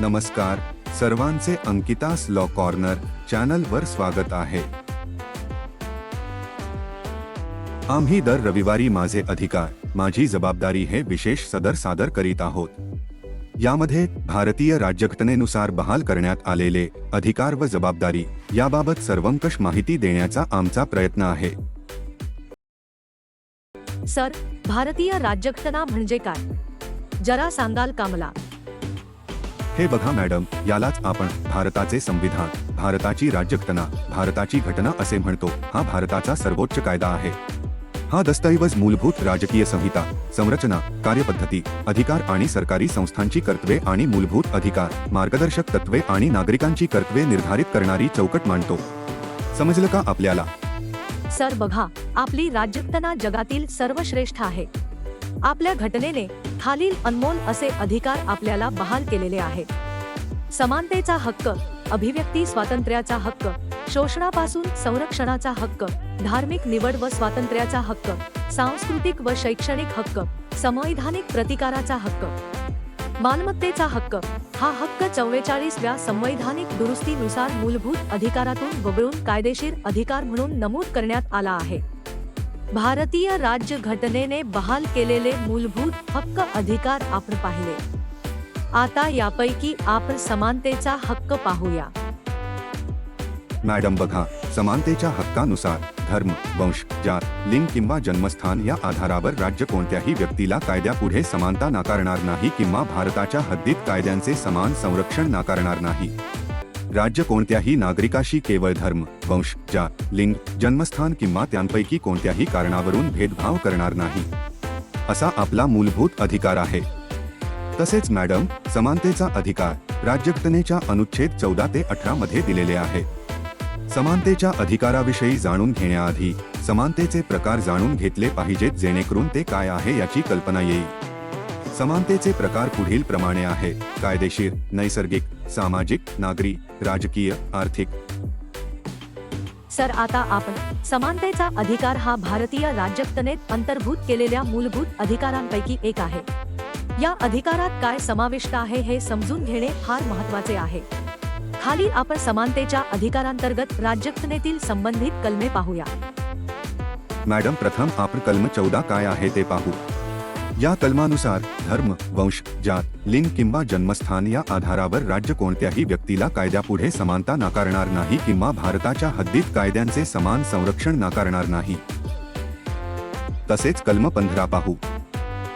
नमस्कार. सर्वांचे अंकितास law corner चॅनलवर स्वागत आहे. आम्ही दर रविवारी माझे अधिकार माझी जबाबदारी हे विशेष सदर सादर करीत आहोत. यामध्ये भारतीय राज्यघटनेनुसार बहाल करण्यात आलेले अधिकार व जबाबदारी याबाबत सर्वंकष माहिती देण्याचा आमचा प्रयत्न आहे. सर भारतीय राज्यघटना म्हणजे काय? जरा सांगाल का मला? हे बघा मॅडम यालाच आपण भारताचे संविधान भारताची राज्यघटना भारताची घटना असे म्हणतो. हा भारताचा सर्वोच्च कायदा आहे. हा दस्तऐवज मूलभूत राजकीय संहिता संरचना कार्यपद्धती अधिकार आणि सरकारी संस्थांची कर्तव्ये आणि मूलभूत अधिकार मार्गदर्शक तत्वे आणि नागरिकांची कर्तव्ये निर्धारित करणारी चौकट मांडतो. समजलं का आपल्याला? सर बघा आपली राज्यघटना जगातील सर्वश्रेष्ठ आहे. आपल्या घटनेने खालील अनमोल असे अधिकार आपल्याला बहाल केलेले आहेत. समानतेचा हक्क अभिव्यक्ती स्वातंत्र्याचा हक्क शोषणापासून संरक्षणाचा हक्क धार्मिक निवड व स्वातंत्र्याचा हक्क सांस्कृतिक व शैक्षणिक हक्क संवैधानिक प्रतिकाराचा हक्क. मालमत्तेचा हक्क हा हक्क चव्वेचाळीसव्या संवैधानिक दुरुस्तीनुसार मूलभूत अधिकारातून वगळून कायदेशीर अधिकार म्हणून नमूद करण्यात आला आहे. भारतीय राज्य घटनेने बहाल केलेले मूलभूत हक्क अधिकार आपण पाहिले. आता यापैकी आपण समानतेचा हक्क पाहूया. मॅडम बघा. समानतेच्या हक्कानुसार धर्म वंश जात लिंग किंवा जन्मस्थान या आधारावर राज्य कोणत्याही व्यक्तीला कायद्यापुढे समानता नाकारणार नाही किंवा भारताच्या हद्दीत कायद्यांचे समान संरक्षण नाकारणार नाही. राज्य कोणत्याही नागरिकाशी केवळ धर्म वंश जात लिंग जन्मस्थान किंवा त्यांपैकी कोणत्याही कारणावरून भेदभाव करणार नाही. असा आपला मूलभूत अधिकार आहे. तसेच मॅडम समानतेचा अधिकार राज्यघटनेच्या अनुच्छेद चौदा ते अठरा मध्ये दिलेले आहे. समानतेच्या अधिकाराविषयी जाणून घेण्याआधी समानतेचे प्रकार जाणून घेतले पाहिजेत जेणेकरून ते काय आहे याची कल्पना येईल. समानतेचे प्रकार पुढील प्रमाणे आहेत कायदेशीर नैसर्गिक सामाजिक नागरी राजकीय आर्थिक. सर आता आपण. समानतेचा अधिकार हा भारतीय राज्यघटनेत अंतर्भूत केलेल्या मूलभूत अधिकारांपैकी एक आहे. या अधिकारात काय समाविष्ट आहे हे समजून घेणे फार महत्त्वाचे आहे. खाली आपण समानतेच्या अधिकारांतर्गत राज्यघटनेतील संबंधित कलमे पाहूया. मॅडम प्रथम आपण कलम चौदा काय आहे ते पाहू. या कलमानुसार धर्म वंश जात लिंग किंवा जन्मस्थान या आधारावर राज्य कोणत्याही व्यक्तीला कायद्यापुढे समानता नाकारणार नाही किंवा भारताच्या हद्दीत कायद्यांचे समान संरक्षण नाकारणार नाही. तसेच कलम पंधरा पाहू.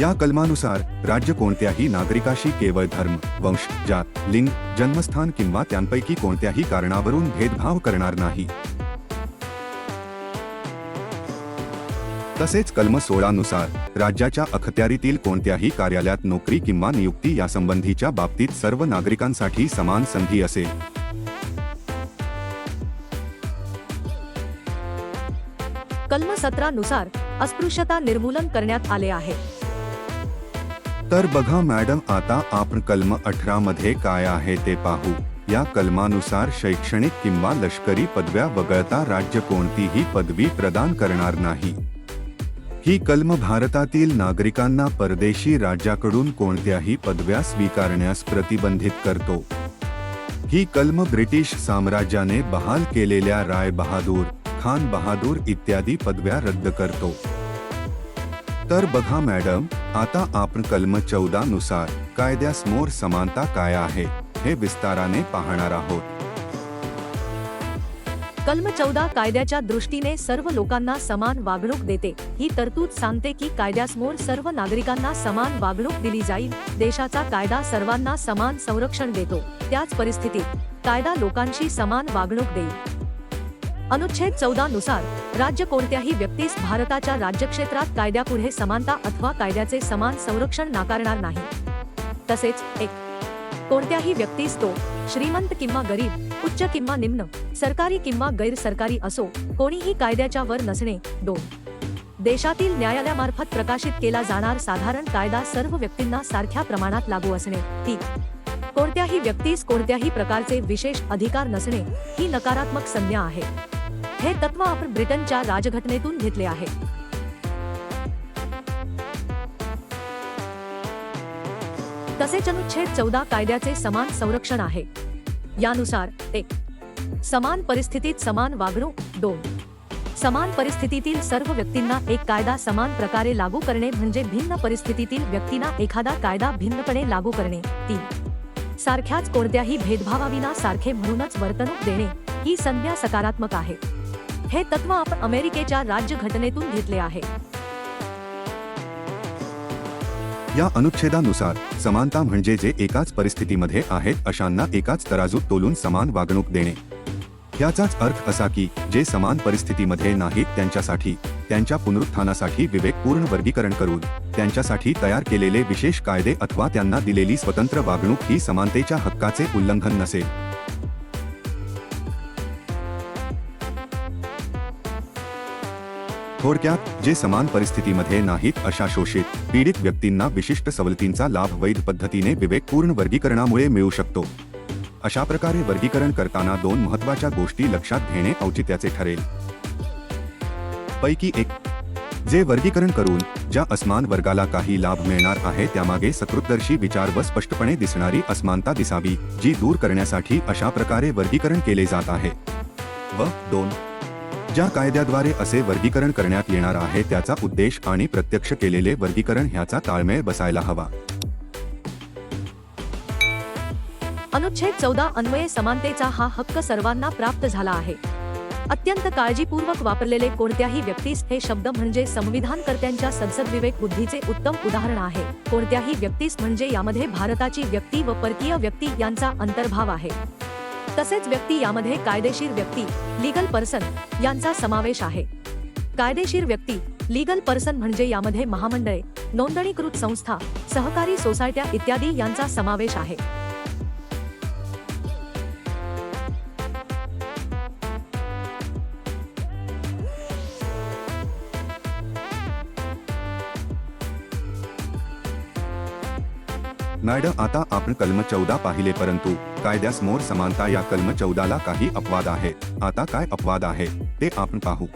या कलमानुसार राज्य कोणत्याही नागरिकाशी केवळ धर्म वंश जात लिंग जन्मस्थान किंवा त्यांपैकी कोणत्याही कारणावरून भेदभाव करणार नाही. तसेच कलम सोळा नुसार राज्याच्या अखत्यारीतील कोणत्याही कार्यालयात नोकरी किंवा नियुक्ती यासंबंधीच्या बाबतीत सर्व नागरिकांसाठी समान संधी असेल कलम सतरा नुसार अस्पृश्यता निर्मूलन करण्यात आले आहे. तर बघा मॅडम आता आपण कलम अठरा मध्ये काय आहे ते पाहू. या कलमानुसार शैक्षणिक किंवा लष्करी पदव्या वगळता राज्य कोणतीही पदवी प्रदान करणार नाही. ही कलम भारतातील नागरिकांना परदेशी राज्याकडून कोणत्याही पदव्या स्वीकारण्यास प्रतिबंधित करतो. ही कलम ब्रिटिश साम्राज्याने बहाल केलेल्या राय बहादूर खान बहादूर इत्यादी पदव्या रद्द करतो. तर बघा मॅडम आता आपण कलम चौदा नुसार कायद्यासमोर समानता काय आहे हे विस्ताराने पाहणार आहोत. कलम चौदा कायद्याच्या दृष्टीने सर्व लोकांना समान वागणूक देते. ही तरतूद सांगते की कायद्यासमोर सर्व नागरिकांना समान वागणूक दिली जाईल. देशाचा कायदा सर्वांना समान संरक्षण देतो. त्याच परिस्थितीत कायदा लोकांशी समान वागणूक देईल. अनुच्छेद चौदा नुसार राज्य कोणत्याही व्यक्तीस भारताच्या राज्यक्षेत्रात कायद्यापुढे समानता अथवा कायद्याचे समान संरक्षण नाकारणार नाही. तसेच एक कोणत्याही व्यक्तीस तो श्रीमंत किंवा गरीब उच्च किंवा निम्न सरकारी किंवा गैर सरकारी असो कोणीही कायद्याच्या वर नसणे दोन. देशातील न्यायालयामार्फत प्रकाशित केला जाणार साधारण कायदा सर्व व्यक्तींना सारख्या प्रमाणात लागू असणे. तीन. कोणत्याही व्यक्तीस कोणत्याही प्रकारचे विशेष अधिकार नसणे ही नकारात्मक संज्ञा आहे. हे तत्व आपण ब्रिटनच्या राजघटनेतून घेतले आहे. तसेच तसेच अनुच्छेद चौदा कायद्याचे समान संरक्षण आहे. यानुसार एक समान परिस्थितीत समान वागणूक दोन. समान परिस्थितीतील सर्व व्यक्तींना एक कायदा समान प्रकारे लागू करणे म्हणजे भिन्न परिस्थितीतील व्यक्तींना एखादा कायदा भिन्नपणे लागू करणे. तीन. सारख्याच कोणत्याही भेदभावाविना सारखे म्हणूनच वर्तणूक देणे ही संज्ञा सकारात्मक आहे. हे तत्व आपण अमेरिकेच्या राज्यघटनेतून घेतले आहे. या अनुच्छेदानुसार समानता म्हणजे जे एकाच परिस्थितीमध्ये आहेत अशांना एकाच तराजूत तोलून समान वागणूक देणे. याचाच अर्थ असा की जे समान परिस्थितीमध्ये नाहीत त्यांच्यासाठी त्यांच्या पुनरुत्थानासाठी विवेकपूर्ण वर्गीकरण करून त्यांच्यासाठी तयार केलेले विशेष कायदे अथवा त्यांना दिलेली स्वतंत्र वागणूक ही समानतेच्या हक्काचे उल्लंघन नसेल. थोडक्यात जे समान परिस्थितीमध्ये नाहीत अशा शोषित पीडित व्यक्तींना विशिष्ट सवलतींचा लाभ वैध पद्धतीने विवेकपूर्ण वर्गीकरणामुळे मिळू शकतो. अशा प्रकारे वर्गीकरण करताना दोन महत्त्वाच्या गोष्टी लक्षात घेणे औचित्याचे ठरेल. पैकी एक जे वर्गीकरण करून ज्या असमान वर्गाला काही लाभ मिळणार आहे त्यामागे सकृतदर्शी विचार व स्पष्टपणे दिसणारी असमानता दिसावी जी दूर करण्यासाठी अशा प्रकारे वर्गीकरण केले जात आहे. व दोन ज्या कायद्याद्वारे असे वर्गीकरण करण्यात येणार आहे त्याचा उद्देश आणि प्रत्यक्ष केलेले वर्गीकरण ह्याचा ताळमेळ बसायला हवा. अनुच्छेद चौदा अन्वये समानतेचा हा हक्क सर्वांना प्राप्त झाला आहे. अत्यंत काळजीपूर्वक वापरलेले कोणत्याही व्यक्तीस हे शब्द म्हणजे संविधानकर्त्यांच्या संसद विवेक बुद्धीचे उत्तम उदाहरण आहे. कोणत्याही व्यक्तीस म्हणजे यामध्ये भारताची व्यक्ती व परकीय व्यक्ती यांचा अंतर्भाव आहे. तसेच व्यक्ती यामध्ये कायदेशीर व्यक्ती लीगल पर्सन यांचा समावेश आहे. कायदेशीर व्यक्ती लीगल पर्सन म्हणजे यामध्ये महामंडळे नोंदणीकृत संस्था सहकारी सोसायट्या इत्यादी यांचा समावेश आहे. मॅडम आता आपण कलम चौदा पाहिले परंतु कायद्यासमोर समानता या कलम चौदाला काही अपवाद आहेत आता काय अपवाद आहे ते आपण पाहू.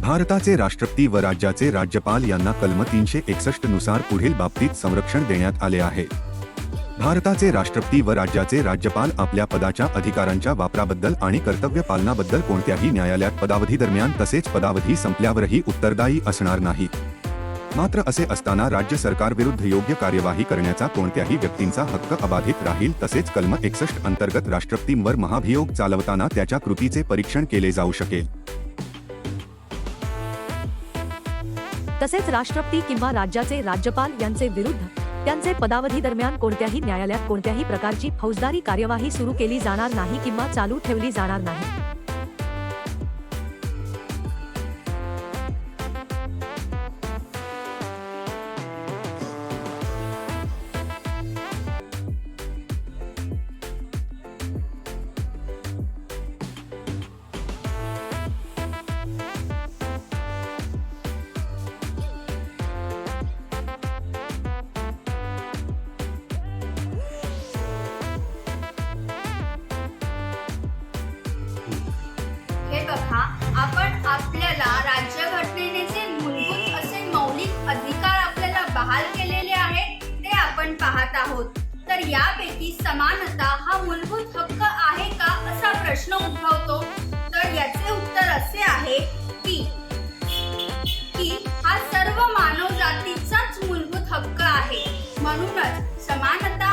भारताचे राष्ट्रपती व राज्याचे राज्यपाल यांना कलम तीनशे एकसष्टनुसार पुढील बाबतीत संरक्षण देण्यात आले आहे. भारताचे राष्ट्रपती व राज्याचे राज्यपाल आपल्या पदाच्या अधिकारांच्या वापराबद्दल आणि कर्तव्य पालनाबद्दल कोणत्याही न्यायालयात पदावधी दरम्यान तसेच पदावधी संपल्यावरही उत्तरदायी असणार नाहीत मात्र असे असताना राज्य सरकार विरुद्ध योग्य कार्यवाही करण्याचा कोणत्याही व्यक्तींचा हक्क अबाधित राहील तसेच कलम एकसष्ट अंतर्गत राष्ट्रपतींवर महाभियोग चालवताना त्याच्या कृतीचे परीक्षण केले जाऊ शकेल. तसेच राष्ट्रपती किंवा राज्याचे राज्यपाल यांचे विरुद्ध त्यांचे पदावधी दरम्यान कोणत्याही न्यायालयात कोणत्याही प्रकारची फौजदारी कार्यवाही सुरू केली जाणार नाही किंवा चालू ठेवली जाणार नाही. पाहत आहोत. तर यापैकी समानता हा मूलभूत हक्क आहे का असा प्रश्न उद्भवतो? तर याचे उत्तर असे आहे की की हा सर्व मानव जातीचाच मूलभूत हक्क आहे. म्हणूनच समानता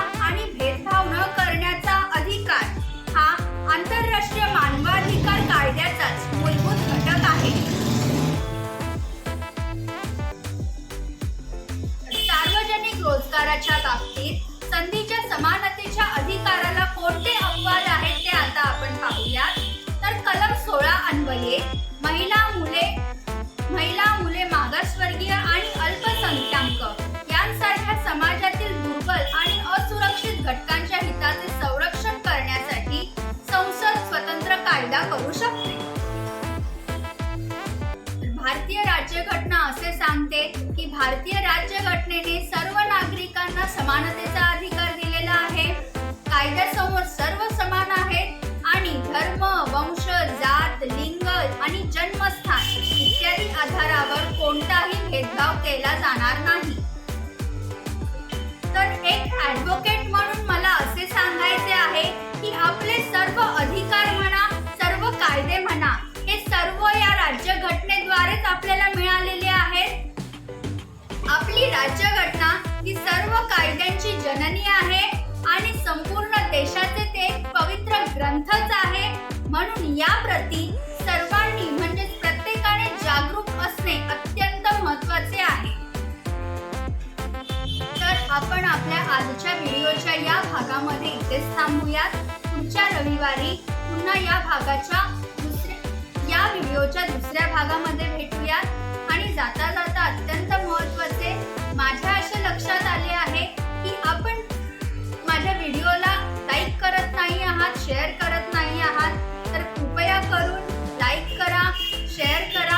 भारतीय राज्यघटनेने सर्व नागरिकांना समानतेचा अधिकार दिलेला आहे. कायद्यासमोर सर्व समान आहेत आणि धर्म वंश जात लिंग आणि जन्मस्थान इत्यादी आधारावर कोणताही भेदभाव केला जाणार नाही. तर एक ऍडव्होकेट म्हणून मला असे सांगायचे आहे की आपले सर्व अधिकार म्हणा सर्व कायद्यांची जननी आहे आणि संपूर्ण देशाचे ते एक पवित्र ग्रंथच आहे. म्हणून या प्रती सर्वांनी म्हणजे प्रत्येकाने जागरूक असणे अत्यंत महत्त्वाचे आहे. तर आपण आपल्या आजच्या व्हिडिओच्या या भागामध्ये इथेच थांबूयात. पुढच्या रविवारी पुन्हा या भागाच्या दुसऱ्या या व्हिडिओच्या दुसऱ्या भागामध्ये भेटूयात. आणि जाता जाता अत्यंत महत्त्वाचे माझ्या लक्षात आले आहे की आपण माझ्या व्हिडिओला लाईक करत नाही आहात शेअर करत नाही आहात तर कृपया करून लाईक करा शेअर करा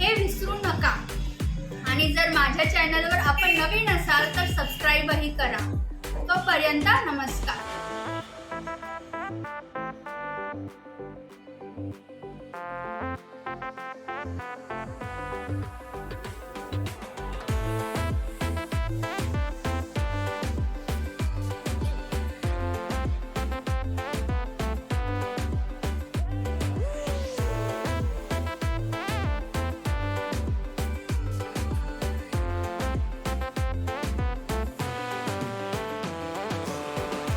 हे विसरू नका. आणि जर माझ्या चॅनलवर आपण नवीन असाल तर सबस्क्राईबही करा. तोपर्यंत नमस्कार.